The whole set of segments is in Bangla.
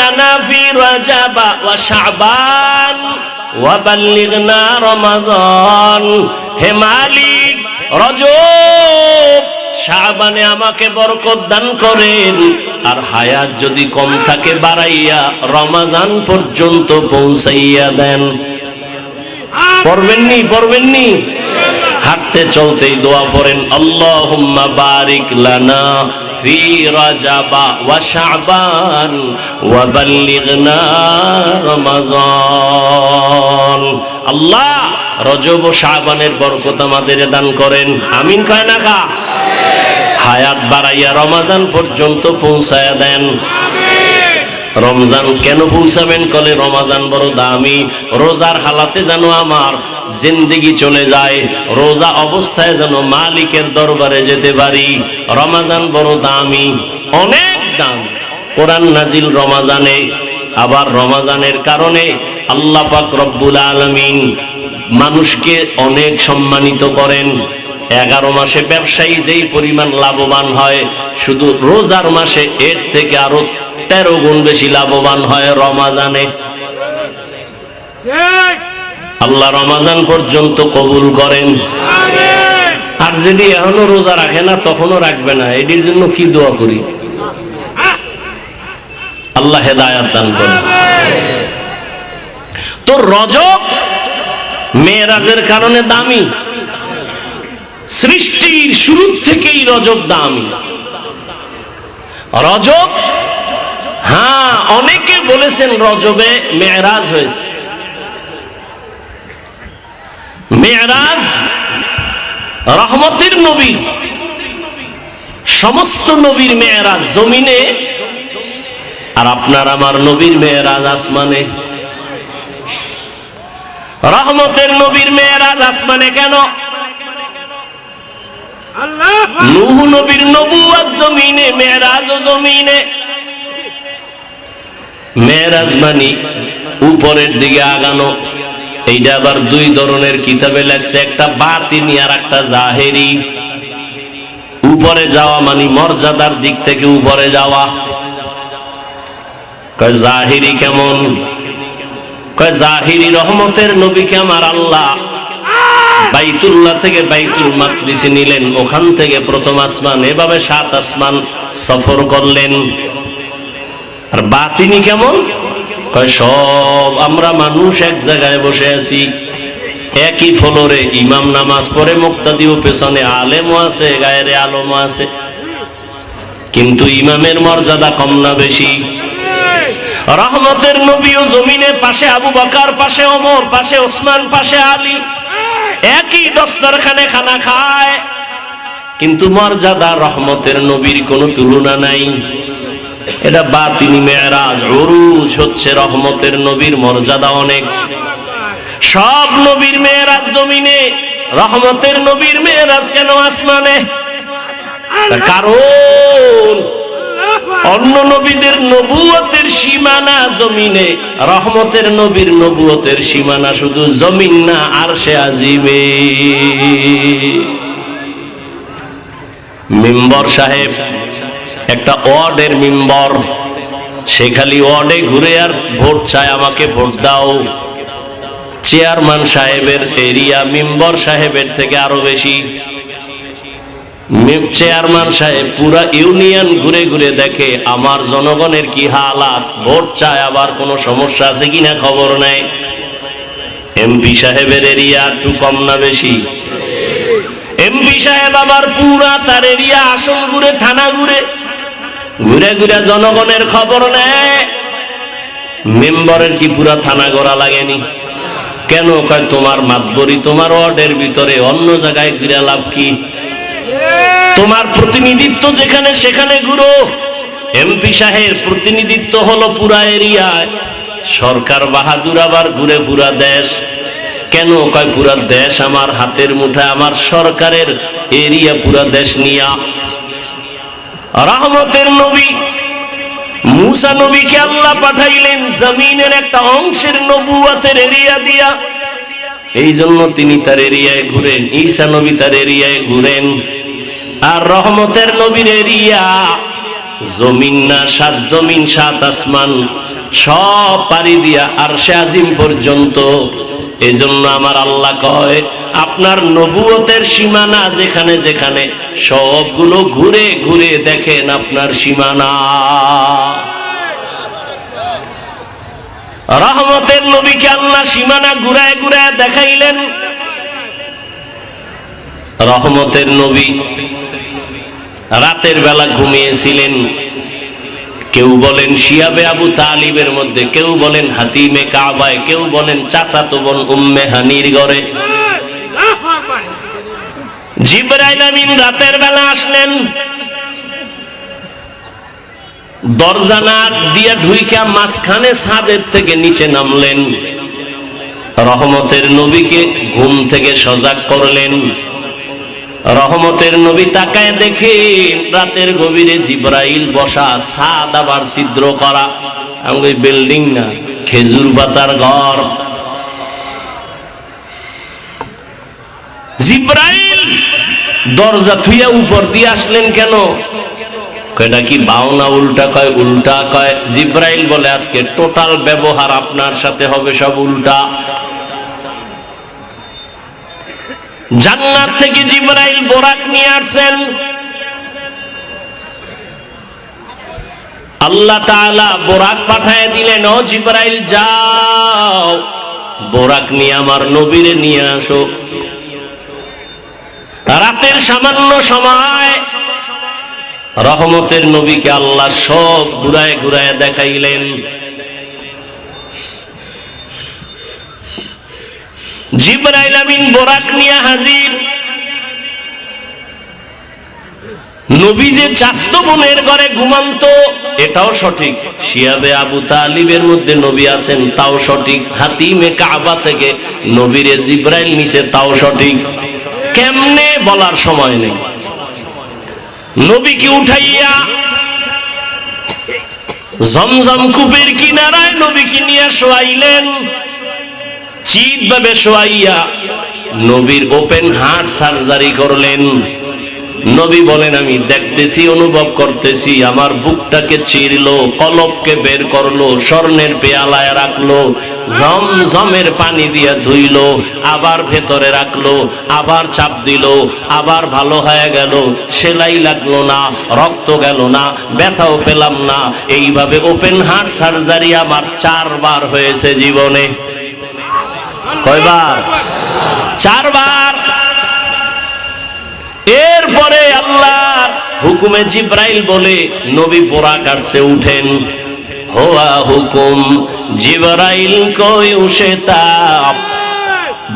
লানা ফি রাজাব ওয়া শাবান ওয়া বাল্লিগনা রমাজান। হে মালিক, রজব আমাকে বরকত দান করেন। আর হায়াত যদি কম থাকে, বাড়াইয়া রমাজান পর্যন্ত পৌঁছাইয়া দেন। পড়বেননি পড়বেননি? হাঁটতে চলতেই দোয়া পড়েন, আল্লাহুম্মা বারিক লানা ওয়া শাবান ওয়া বাল্লিগনা রমাজান। আল্লাহ রজব ও শাবানের বরকত আমাদের দান করেন। আমিন কয় না কা? হায়াত বাড়াইয়া রমাজান পর্যন্ত পৌঁছায়া দেন। রমজান কেন পৌঁছাবেন? কলে রমাজান বড় দামি। রোজার হালাতে যেন আমার জিন্দিগি চলে যায়। রোজা অবস্থায় যেন মালিকের দরবারে যেতে পারি। রমাজান বড় দামি, অনেক দাম। কোরআন নাজিল রমাজানে, আবার রমাজানের কারণে আল্লাহ পাক রব্বুল আলমিন মানুষকে অনেক সম্মানিত করেন। এগারো মাসে ব্যবসায়ী যেই পরিমাণ লাভবান হয়, শুধু রোজার মাসে এর থেকে আরও তেরো গুণ বেশি লাভবান হয় রমাজানে। আল্লাহ রমাজান পর্যন্ত কবুল করেন। আর যদি এখনও রোজা রাখে না, তখনও রাখবে না। এটির জন্য কি দোয়া করি? আল্লাহ হেদায়াত দান করেন। তো রজব মেয়েরাজের কারণে দামি। সৃষ্টির শুরু থেকেই রজব দামি। রজব? হ্যাঁ অনেকে বলেছেন রজবে মেয়েরাজ হয়েছে। মেয়েরাজ রহমতের নবীর সমস্ত নবীর মেয়েরাজ জমিনে। আর আপনার আমার নবীর মেয়েরাজ আসমানে। রহমতের নবীর মেয়েরাজ আসমানে কেন? নূহ নবীর নবুয়াত জমিনে মেয়েরাজ জমিনে। মেয়েরাজ মানি উপরের দিকে আগানো। এইটা আবার দুই ধরনের কিতাবে একটা বাতিনি আর একটা জাহেরি। উপরে যাওয়া মানে মর্যাদার দিক থেকে উপরে যাওয়া। কয়, জাহিরি কেমন? কয়, জাহিরি রহমতের নবীকে আমার আল্লাহ বাইতুল্লাহ থেকে বাইতুল মাকদিসে নিলেন। ওখান থেকে প্রথম আসমান, এভাবে সাত আসমান সফর করলেন। আর বাতিনি কেমন? সব আমরা মানুষ এক জায়গায় বসে আছি। একই ফলরে ইমাম নামাজ পড়ে, মুক্তাদিও পেছনে আলেমও আছে, গায়ের আলমও আছে। কিন্তু ইমামের মর্যাদা কম না বেশি। রহমতের নবী ও জমিনের পাশে আবু বকার, পাশে ওমর, পাশে ওসমান, পাশে আলী। একই দস্তরখানে খানা খায়। কিন্তু মর্যাদা রহমতের নবীর কোনো তুলনা নাই। এটা বাতিনি মেয়েরাজ অরুজ হচ্ছে রহমতের নবীর মর্যাদা অনেক। সব নবীর মেয়েরাজ জমিনে, রহমতের নবীর মেয়েরাজ কেন আসমানে? কারণ অন্য নবীদের নবুয়তের সীমানা জমিনে, রহমতের নবীর নবুয়তের সীমানা শুধু জমিন না আর সে আজিবে মেম্বর সাহেব, একটা ওয়ার্ডের মেম্বর, সে খালি ওয়ার্ডে ঘুরে আর ভোট চায়, আমাকে ভোট দাও। চেয়ারম্যান সাহেবের এরিয়া মেম্বর সাহেবের থেকে আরও বেশি। চেয়ারম্যান সাহেব পুরা ইউনিয়ন ঘুরে ঘুরে দেখে, আমার জনগণের কি হালাত? ভোট চায় আবার কোনো সমস্যা আছে কিনা খবর নেই? এমপি সাহেবের এরিয়া একটু কম না বেশি? এমপি সাহেব আবার পুরা তার এরিয়া আসন ঘুরে, থানা ঘুরে। ঘুরে ঘুরে জনগণের খবর নেয়। মেম্বরের কি পুরা থানা গড়া লাগেনি? কেন কয়, তোমার মাতবরি তোমার ওয়ার্ডের ভিতরে অন্য জায়গায় ঘুরে লাভ কি? তোমার প্রতিনিধিত্ব যেখানে, সেখানে ঘুরো। এমপি সাহেব প্রতিনিধিত্ব হলো পুরা এরিয়ায় সরকার বাহাদুর আবার ঘুরে পুরা দেশ। কেন? কয়, পুরা দেশ আমার হাতের মুঠায়, আমার সরকারের এরিয়া পুরা দেশ নিয়া। রহমতের নবী, মুসা নবীকে আল্লাহ পাঠাইলেন জমিনের একটা অংশের নবুয়াতের এরিয়া দিয়া। এই জন্য তিনি তার এরিয়ায় ঘুরেন, ঈসা নবী তার এরিয়ায় ঘুরেন। আর রহমতের নবীর এরিয়া। জমিন না সাত, জমিন সাত আসমান, সব পারি দিয়া আর সে আজিম পর্যন্ত। এই জন্য আমার আল্লাহ কয়, আপনার নবুয়তের সীমানা যেখানে যেখানে, সবগুলো ঘুরে ঘুরে দেখেন আপনার সীমানা। রহমতের নবীকে আল্লাহ সীমানা ঘুরায় ঘুরায় দেখাইলেন। রহমতের নবী রাতের বেলা ঘুমিয়েছিলেন। কেউ বলেন শিয়াবে আবু তালিবের মধ্যে, কেউ বলেন হাতিমে কাবায়, কেউ বলেন চাচাতো বোন উম্মে হানির ঘরে। জিব্রাইল আমিন রাতের বেলা আসলেন। দরজা নাক দিয়া ঢুইকা মাঝখানে ছাদের থেকে নিচে নামলেন। রহমতের নবীকে ঘুম থেকে সজাগ করলেন। রহমতের নবী তাকায় দেখে রাতের গভীরে জিব্রাইল বসা ছাদ আবার ছিদ্র করা। আমি বিল্ডিং না, খেজুর পাতার ঘর। জিব্রাইল দরজা থুইয়া উপর দিয়ে আসলেন কেন? কয়টা কি বাউনা উল্টা কয়? উল্টা কয়। জিব্রাইল বলে, আজকে টোটাল ব্যবহার আপনার সাথে হবে সব উল্টা। জান্নাত থেকে জিব্রাইল বোরাক নিয়ে আসছেন। আল্লাহ তাআলা বোরাক পাঠায় দিলেন, ও জিব্রাইল, যাও। বোরাক নিয়ে আমার নবীরে নিয়ে আসো। রাতের সামান্য সময় রহমতের নবীকে আল্লাহ সব ঘুরায় ঘুরায় দেখাইলেন। জিব্রাইল আমিন হাজির। নবী যে চাস্ত বোনের ঘরে ঘুমান্ত, এটাও সঠিক। শিয়াবে আবু তালিবের মধ্যে নবী আছেন, তাও সঠিক। হাতিমে কাবা থেকে নবীরে জিব্রাইল নিছে, তাও সঠিক। কেমনে বলার সময় নেই। নবীকে উঠাইয়া জমজম কূপের কিনারায় নবীকে নিয়ে শোয়াইলেন। চিত ভাবে শোয়াইয়া নবীর ওপেন হার্ট সার্জারি করলেন। নবী বলেন, আমি দেখতেছি, অনুভব করতেছি, আমার বুকটাকে চিরলো কলপকে বের করল, স্বর্ণের পেয়ালায় রাখল জম জমের পানি দিয়ে ধুইলো, আবার ভেতরে রাখল, আবার চাপ দিল, আবার ভালো হয়ে গেল, সেলাই লাগল না, রক্ত গেল না, ব্যথাও পেলাম না। এইভাবে ওপেন হার্ট সার্জারি আমার চারবার হয়েছে জীবনে। কয়বার চারবার এরপরে আল্লাহর হুকুমে জিব্রাইল বলে নবী বোরা কাটছে উঠেন হোয়া হুকুম জিব্রাইল কই উসে তাপ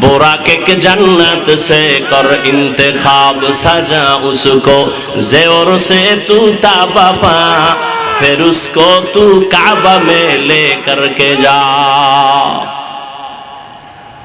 बोरा के के जन्नत से कर इंतखाब सजा उसको जेवर से तू ताबा पा फिर उसको तू काबा में लेकर के जा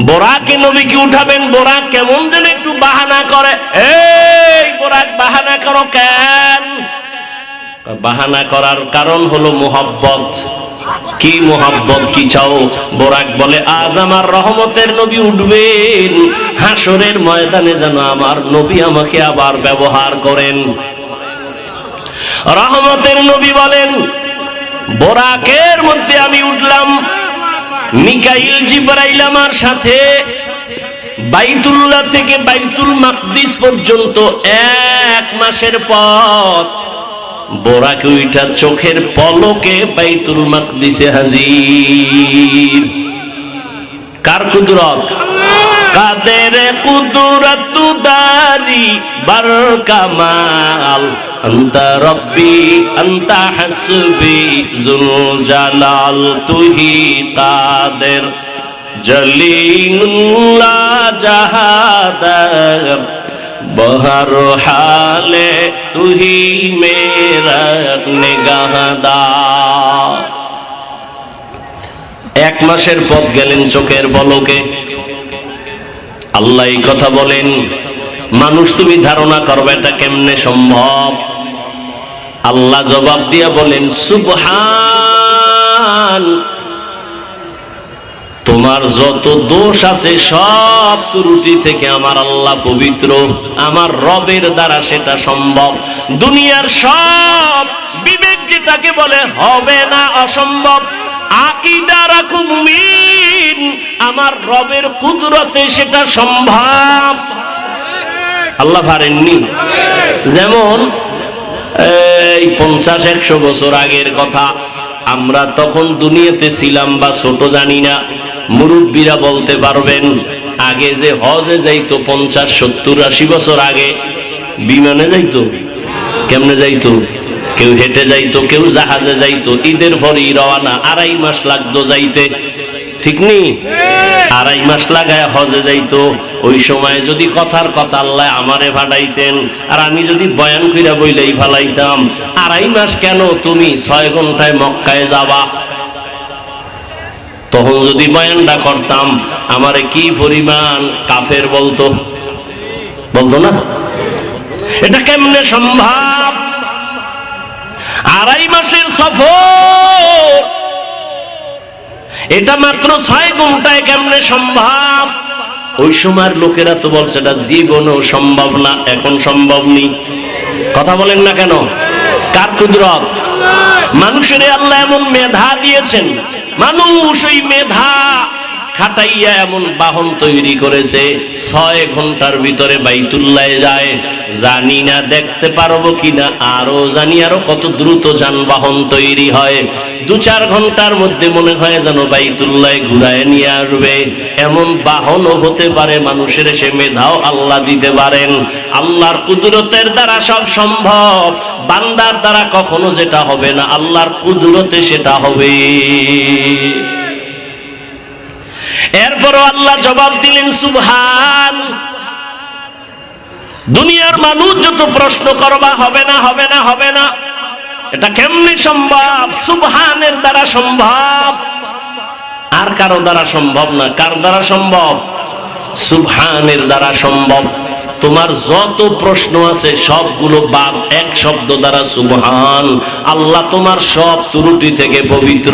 বোরাকে নবীকে উঠাবেন, বোরাক কেমন যেন একটু বাহানা করে। এই বোরাক, বাহানা করো কেন? বাহানা করার কারণ হলো মোহাব্বত। কি মোহাব্বত, কি চাও? বোরাক বলে, আজ আমার রহমতের নবী উঠবেন। হাসরের ময়দানে যেন আমার নবী আমাকে আবার ব্যবহার করেন। রহমতের নবী বলেন, বোরাকের মধ্যে আমি উঠলাম মিকাইল জিব্রাইল আমার সাথে বাইতুল্লাহ থেকে বাইতুল মাকদিস পর্যন্ত এক মাসের পথ। বোরাকে উইটা চোখের পলকে বাইতুল মাকদিসে হাজির। কার কুদরত? কাদের কুদরত, দারি বার কামাল أنت ربي أنت حسبي ذو الجلال تهي قادر جليل لا جہادر بہر حال تہی میرا نگاہ نگہدار এক মাসের পথ গেলেন চোখের পলকে আল্লাহ কথা বলেন মানুষ তুমি ধারণা করবে এটা কেমনে সম্ভব? আল্লাহ জবাব দিয়া বলেন, সুবহান, তোমার যত দোষ আছে সব ত্রুটি থেকে আমার আল্লাহ পবিত্র। আমার রবের দ্বারা সেটা সম্ভব। দুনিয়ার সব বিবেক যেটাকে বলে হবে না অসম্ভব। আকিদা রাখু মুমিন, আমার রবের কুদরতে সেটা সম্ভব। আল্লাহ পারেননি। যেমন, এই পঞ্চাশ, একশো বছর আগের কথা, আমরা তখন দুনিয়াতে ছিলাম বা ছোট জানি না, মুরব্বীরা বলতে পারবেন, আগে যে হজে যাইতো পঞ্চাশ, সত্তর, আশি বছর আগে, বিমানে যাইতো, কেমনে যাইতো? কেউ হেঁটে যাইতো, কেউ জাহাজে যাইতো, ঈদের পরই রওয়ানা আড়াই মাস লাগতো যাইতে, ঠিক নেই? আড়াই মাস লাগায় হজে যাইতো। ওই সময় যদি কথার কথা আল্লাহ আমারে ফাটাইতেন, আর আমি যদি বয়ান কইরা বইলেই ফালাইতাম, আড়াই মাস কেন তুমি ছয় ঘন্টায় মক্কায় যাবা? তখন যদি বয়ানটা করতাম, আমারে কি পরিমাণ কাফের বলতো? বলতো না? এটা কেমনে সম্ভব? আড়াই মাসের সফর এটা মাত্র ছয় ঘন্টায় কেমনে সম্ভব? ওই সময়ের লোকেরা তো বলছে, এটা জীবনও সম্ভব না, এখন সম্ভব নেই। কথা বলেন না কেন? কার কুদরত? মানুষের আল্লাহ এমন মেধা দিয়েছেন। মানুষ ওই মেধা খাটাইয়া এমন বাহন তৈরি করেছে, ছয় ঘণ্টার ভিতরে বাইতুল্লায় যায়। জানি না দেখতে পারব কিনা আরও জানি আরও কত দ্রুত যানবাহন তৈরি হয়। দু চার ঘণ্টার মধ্যে মনে হয় যেন বাইতুল্লায় ঘুরায় নিয়ে আসবে। এমন বাহনও হতে পারে, মানুষের সে মেধাও আল্লাহ দিতে পারেন। আল্লাহর কুদরতের দ্বারা সব সম্ভব। বান্দার দ্বারা কখনো যেটা হবে না, আল্লাহর কুদরতে সেটা হবে এরপরও আল্লাহ জবাব দিলেন, সুবহান। দুনিয়ার মানুষ যত প্রশ্ন করবা, হবে না হবে না হবে না। এটা কেমনি সম্ভব? সুবহানের দ্বারা সম্ভব। আর কারও দ্বারা সম্ভব না। কার দ্বারা সম্ভব? সুবহানের দ্বারা সম্ভব। তোমার যত প্রশ্ন আছে সবগুলো বাদ এক শব্দ দ্বারা সুবহান। আল্লাহ তোমার সব ত্রুটি থেকে পবিত্র।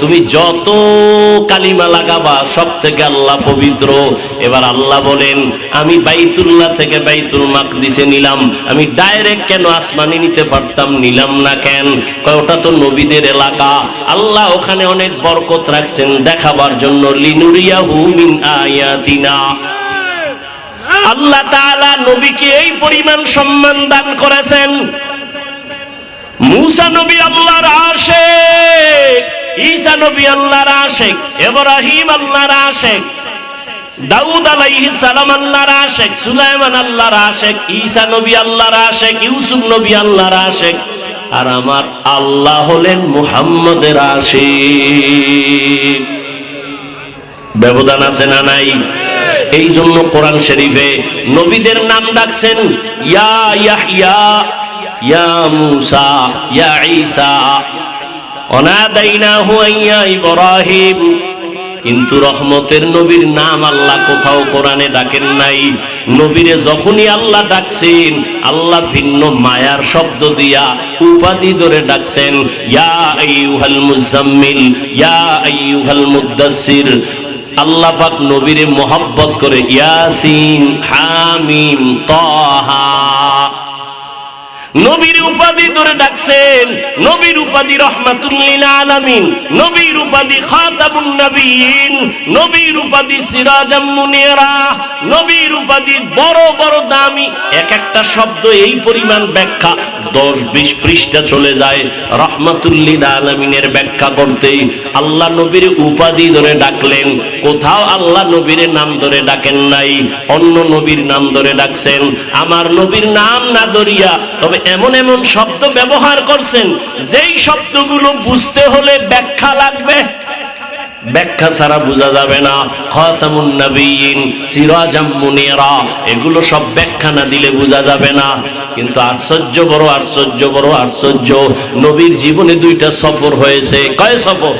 তুমি যত কালিমা লাগাবা সব থেকে আল্লাহ পবিত্র। এবার আল্লাহ বলেন, আমি বাইতুল্লাহ থেকে বাইতুল মাকদিসে নিলাম। আমি ডাইরেক্ট কেন আসমানি নিতে পারতাম, নিলাম না কেন? ওটা তো নবীদের এলাকা। আল্লাহ ওখানে অনেক বরকত রাখছেন দেখাবার জন্য। লিনুরিয়াহু মিন আয়াতিনা। আল্লাহ নবীকে এই পরিমাণ সম্মান দান করেছেন। মুসা নবী আল্লাহর আশেক, ঈসা নবী আল্লাহর আশেক, ইব্রাহিম আল্লাহর আশেক, দাউদ সালাম আল্লাহর সুলাইমান আল্লাহর আশেক, ঈসা নবী আল্লাহর আশেক, ইউসুফ নবী আল্লাহর আশেক। আর আমার আল্লাহ হলেন মুহাম্মদের আশেক। ব্যবধান আছে না নাই? এই জন্য কোরআন শরীফে নবীদের নাম ডাকছেন কিন্তু রহমতের নবীর নাম আল্লাহ কোথাও কোরআনে ডাকেন নাই। নবীরে যখনই আল্লাহ ডাকছেন, আল্লাহ ভিন্ন মায়ার শব্দ দিয়া উপাধি ধরে ডাকছেন, ইয়া আইয়ুহাল মুজাম্মিল, ইয়া আইয়ুহাল মুদ্দাসসির আল্লাহ পাক নবীরে মোহাব্বত করে, ইয়াসিন, হামিম, তাহা। নবীর উপাধি ধরে ডাকছেন, নবীর উপাধি রহমাতুল্লিল আলামিন, নবীর উপাধি খাতাবুন নবীন, নবীর উপাধি সিরাজাম মুনিরা, নবীর উপাধি বড় বড় দামি, এক একটা শব্দ এই পরিমাণ ব্যাখ্যা। দশ বিশ পৃষ্ঠা চলে যায়। রহমাতুল্লিল আলামিনের ব্যাখ্যা করতে আল্লাহ নবীর উপাধি ধরে ডাকলেন। কোথাও আল্লাহ নবীর নাম ধরে ডাকেন নাই। অন্য নবীর নাম ধরে ডাকছেন। আমার নবীর নাম না ধরিয়া, তবে এমন এমন শব্দ ব্যবহার করছেন। যেই শব্দগুলো বুঝতে হলে ব্যাখ্যা লাগবে। ব্যাখ্যা ছাড়া বোঝা যাবে না। খাতামুন নবীন সিরাজাম মুনিরা, এগুলো সব ব্যাখ্যা না দিলে বোঝা যাবে না। কিন্তু আশ্চর্য বড় আশ্চর্য বড়, আশ্চর্য। নবীর জীবনে দুইটা সফর হয়েছে। কয় সফর?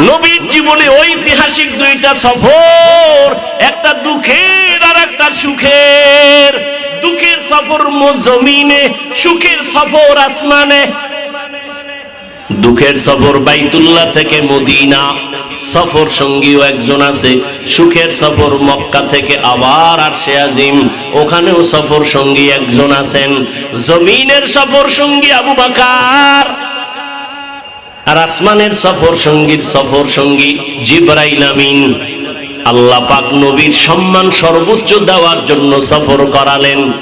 নবীর জীবনে ঐতিহাসিক দুইটা সফর। একটা দুঃখের আর একটা সুখের। দুঃখের সফর জমিনে, সুখের সফর আসমানে। দুঃখের সফর বাইতুল্লাহ থেকে মদিনা। সফর সঙ্গীও একজন আছে। সুখের সফর মক্কা থেকে আবার আর সে আজিম। ওখানেও সফর সঙ্গী একজন আছেন। জমিনের সফর সঙ্গী আবু বাকার। আর আসমানের সফর সঙ্গীর সফর সঙ্গী জিব্রাইল আমিন। আল্লাহ পাক নবীর সম্মান সর্বোচ্চ দেওয়ার জন্য সফর করালেন।